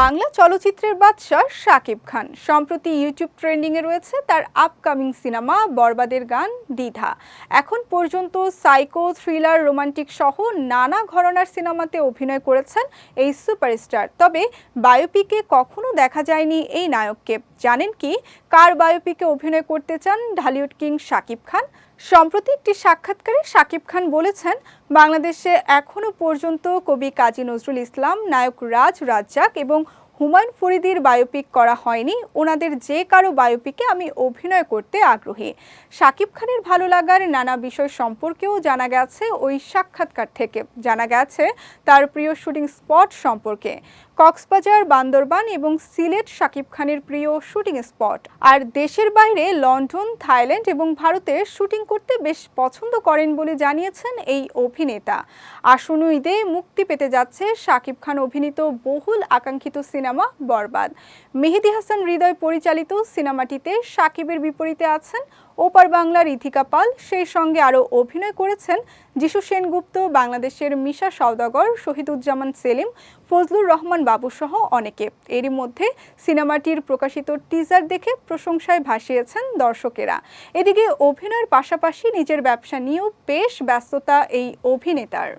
বাংলা চলচ্চিত্রের বাদশাহ শাকিব খান। সম্প্রতি ইউটিউব ট্রেন্ডিংয়ে রয়েছে তার আপকামিং সিনেমা বরবাদের গান দ্বিধা। এখন পর্যন্ত সাইকো, থ্রিলার, রোমান্টিক সহ নানা ঘরনার সিনেমাতে অভিনয় করেছেন এই সুপারস্টার। তবে বায়োপিকে কখনো দেখা যায়নি এই নায়ককে। জানেন কি, কার বায়োপিকে অভিনয় করতে চান ঢালিউড কিং শাকিব খান? সম্প্রতি একটি সাক্ষাৎকারে সাকিব খান বলেছেন, বাংলাদেশে এখনও পর্যন্ত কবি কাজী নজরুল ইসলাম, নায়ক রাজ রাজ্জাক এবং হুমায়ুন ফরিদির বায়োপিক করা হয়নি। ওনাদের যে কারও বায়োপিকে আমি অভিনয় করতে আগ্রহী। শাকিব খানের ভালো লাগার নানা বিষয় সম্পর্কেও জানা গেছে। ওই সাক্ষাৎকার থেকে জানা গেছে, তার প্রিয় শুটিং স্পট সম্পর্কে। কক্সবাজার, বান্দরবান এবং সিলেট শাকিব খানের প্রিয় শুটিং স্পট। আর দেশের বাইরে লন্ডন, থাইল্যান্ড এবং ভারতে শুটিং করতে বেশ পছন্দ করেন বলে জানিয়েছেন এই অভিনেতা। আসন্ন ঈদে মুক্তি পেতে যাচ্ছে শাকিব খান অভিনীত বহুল আকাঙ্ক্ষিত সিনেমা বরবাদ। মেহেদি হাসান হৃদয় পরিচালিত সিনেমাটিতে শাকিবের বিপরীতে আছেন ওপার বাংলার ইথিকা পাল সেই সঙ্গে আরও অভিনয় করেছেন যিশু সেনগুপ্ত, বাংলাদেশের মিশা সওদাগর, শহীদুজ্জামান সেলিম, ফজলুর রহমান বাবুসহ অনেকে। এরই মধ্যে সিনেমাটির প্রকাশিত টিজার দেখে প্রশংসায় ভাসিয়েছেন দর্শকেরা। এদিকে অভিনয়ের পাশাপাশি নিজের ব্যবসা নিয়েও বেশ ব্যস্ততা এই অভিনেতার।